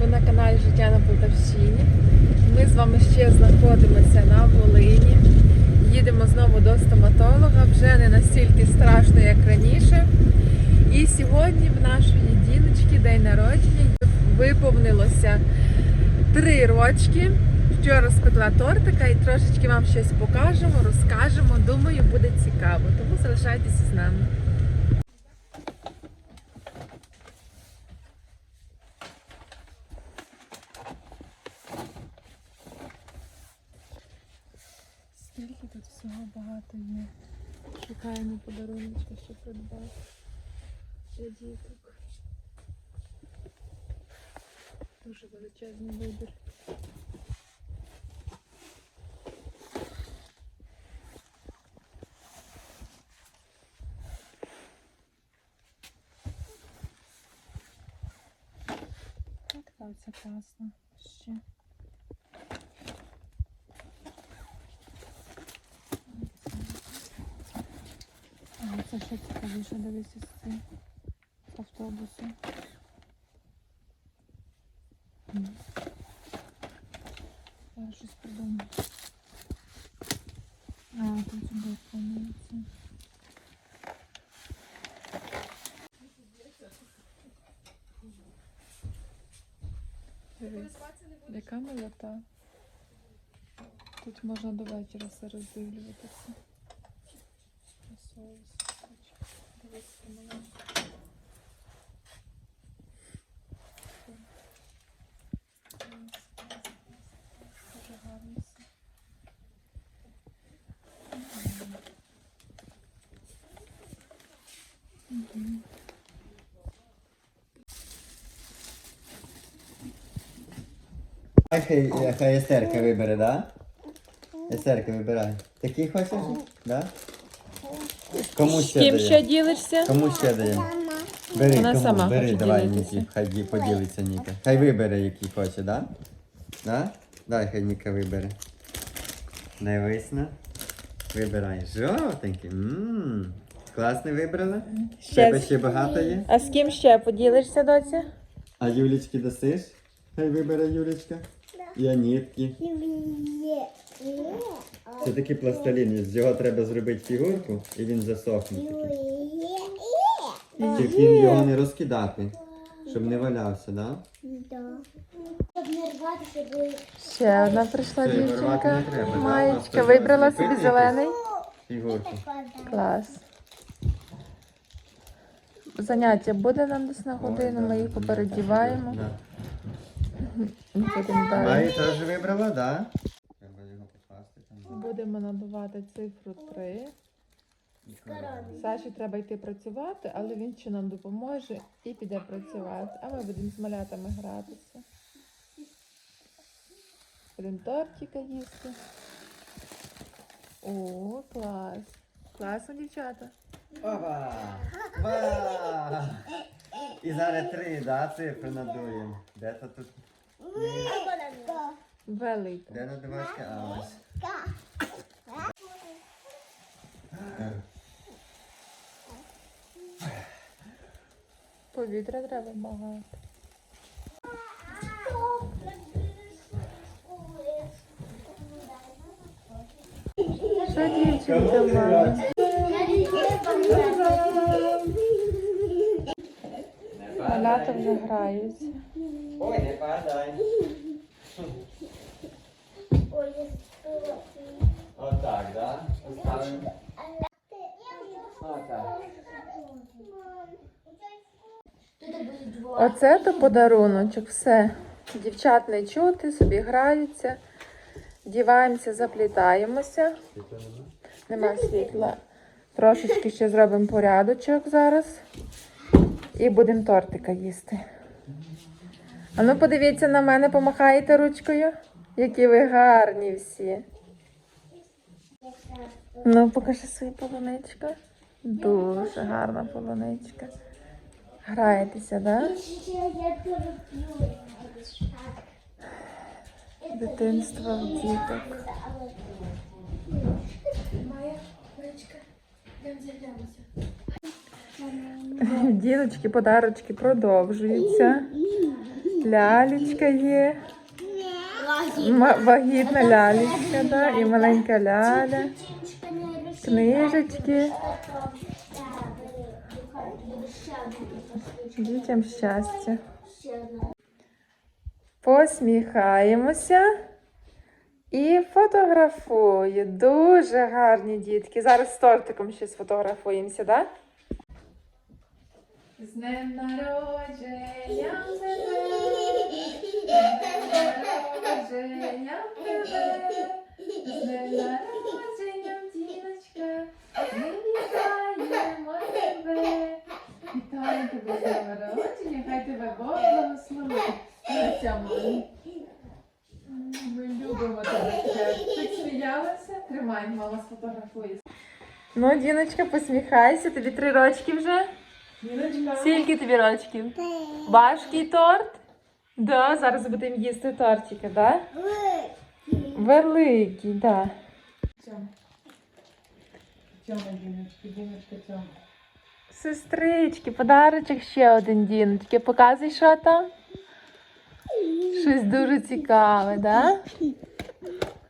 Ви на каналі Життя на Полтавщині. Ми з вами ще знаходимося на Волині. Їдемо знову до стоматолога. Вже не настільки страшно, як раніше. І сьогодні в нашої діночки день народження виповнилося три рочки. Вчора спекла тортика і трошечки вам щось покажемо, розкажемо. Думаю, буде цікаво. Тому залишайтеся з нами. Скільки тут є. Шукаємо подарунки, щоб придбати для діток. Дуже величезний вибір. Ось така оця класна ще. це ще цікавіше, дивися з цим з автобусом. М. Зараз щось придумаю. А, тут сюди планується. Дивись, яка милота. Тут можна до вечора все роздивлюватися. Соус. Хай, хай, Естерка вибере, да? Естерка вибирай. Такий хочеш? Да? Кому З ще ким дає? ще ділишся? Кому ще дає? Бери, Вона кому? сама Бери, хоче давай, ділитися. Нікі. Хай ді- поділиться Ніка. Хай вибере, який хоче, да? Да? Дай, хай Ніка вибере. Дивись на. Вибирай. Жовтенький. Ммм. Класний вибрала? Ще Тебе з- ще багато є? А з ким ще поділишся, доця? А Юлічки досиш? Хай вибере Юлічка. І Анітки. Це такий пластилін, з його треба зробити фігурку і він засохне такий. Тільки його не розкидати, щоб не валявся, да? Бо Ще одна прийшла Це вирвати дівчинка. не треба, да? Маєчка. Просто Вибрала собі зелений. Фігурку. Клас. Заняття буде нам десь на годину, ми їх попередіваємо. Да. Будемо далі. Маю теж вибрала, да? Треба його покласти там. Будемо набивати цифру 3. Саші треба йти працювати, але він ще нам допоможе і піде працювати. А ми будемо з малятами гратися. Будемо тортика їсти. О, клас. Класно, дівчата. Опа! Ва! І зараз три, да, цифри надуємо. Де то тут? Велика. Де надувачка? А ось. Повітря треба багато. Що дівчинка має? Малята вже граються. Ой, не падай. Да? Поставимо. Отак. Оце то подаруночок, все. Дівчат не чути, собі граються, діваємося, заплітаємося. Нема світла. Трошечки ще зробимо порядочок зараз. І будемо тортика їсти. А ну подивіться на мене, помахаєте ручкою. Які ви гарні всі. Ну, покажи свою полуничку. Дуже гарна полуничка. Граєтеся, так? Да? Дитинство в діток. Діночки, подарочки продовжуються. Лялечка є. Вагітна лялечка, да, і маленька ляля. Книжечки. Дітям щастя. Посміхаємося і фотографую. Дуже гарні дітки. Зараз з тортиком ще сфотографуємося, так? Да? З днем народження тебе! народження тебе! З днем народження, діночка! Ми вітаємо тебе! Вітаю тебе з днем народження! Хай тебе Бог благословить! На цьому. Ми любимо тебе. Ти сміялася? Тримай, мама сфотографує. Ну, Діночка, посміхайся, тобі три рочки вже. Скільки тобі рочків? Важкий торт? Да, зараз будемо їсти тортики, да? Великий, да. Тьома, Діночка, Діночка, Тьома. Сестрички, подарочок ще один Діночки. Показуй, що там. Щось дуже цікаве, да?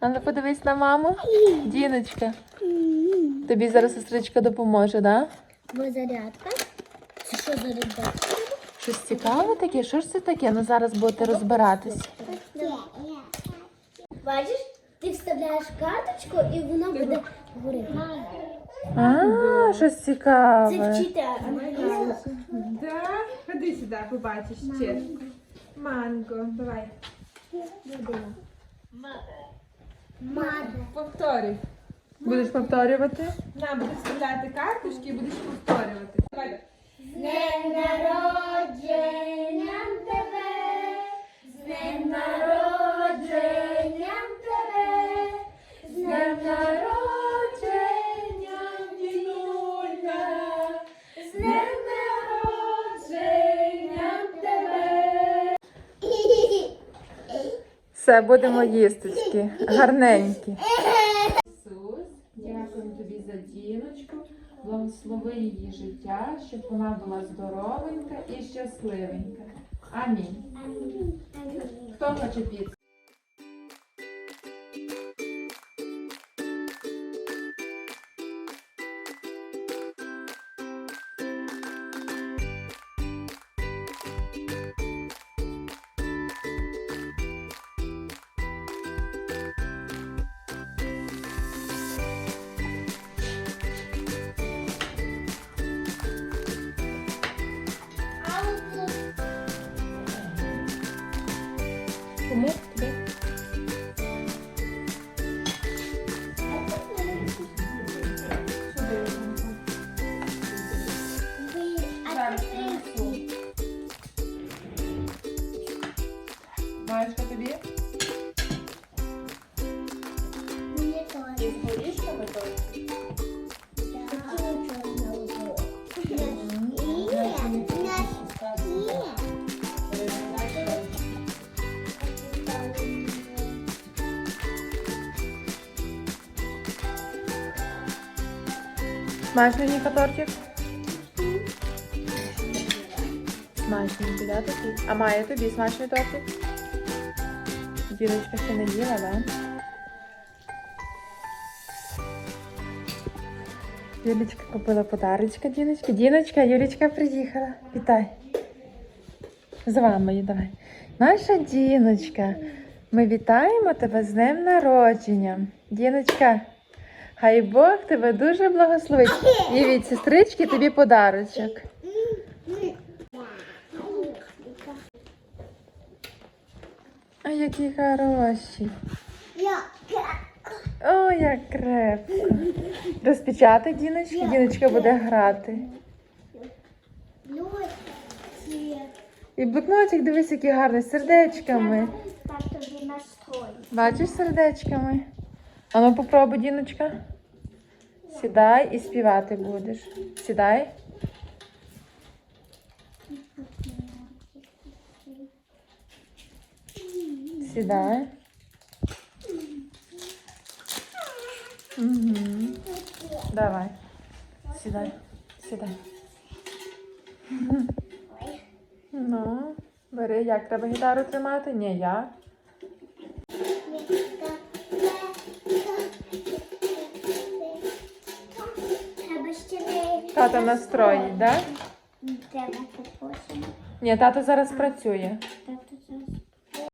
А ну подивись на маму. Діночка. Тобі зараз сестричка допоможе, да? Бо зарядка. Це що зарядка? Щось цікаве таке? Що ж це таке? Ну зараз будете розбиратись. Бачиш, ти вставляєш карточку і воно буде говорити. А, щось Це цікаве. вчити англійську. Да? Ходи сюди, побачиш ще. Манго, давай. Мада. Повторюй. Будеш повторювати? На, будеш вставляти карточки і будеш повторювати. Давай. Все, будемо їсточки. Гарненькі. Діночку. Благослови її життя, щоб вона була здоровенька і щасливенька. Амінь. Хто хоче піцу? Тобі? Маєшка тобі? Із горішками той? Смачний Ніка тортик? Смачний, да, такий? А має тобі смачний тортик? Діночка ще не їла, да? Юлічка купила подарочка, Діночка. Діночка, Юлічка приїхала. Вітай. З вами, давай. Наша Діночка. Ми вітаємо тебе з днем народження. Діночка, хай Бог тебе дуже благословить. І від сестрички тобі подарочок. А які хороші. О, як крепко. Розпечатай Діночки, Діночка буде грати. І блокнотик, дивись, який гарний, з сердечками. Бачиш сердечками? Ану попробуй, Діночка. Сідай і співати будеш. Сідай. Сідай. Угу. Давай. Сідай. Сідай. Ну, бери. Як треба гітару тримати? Ні, як. Не... Тато настроїть, так? Да? Треба попросимо. Ні, тато зараз працює.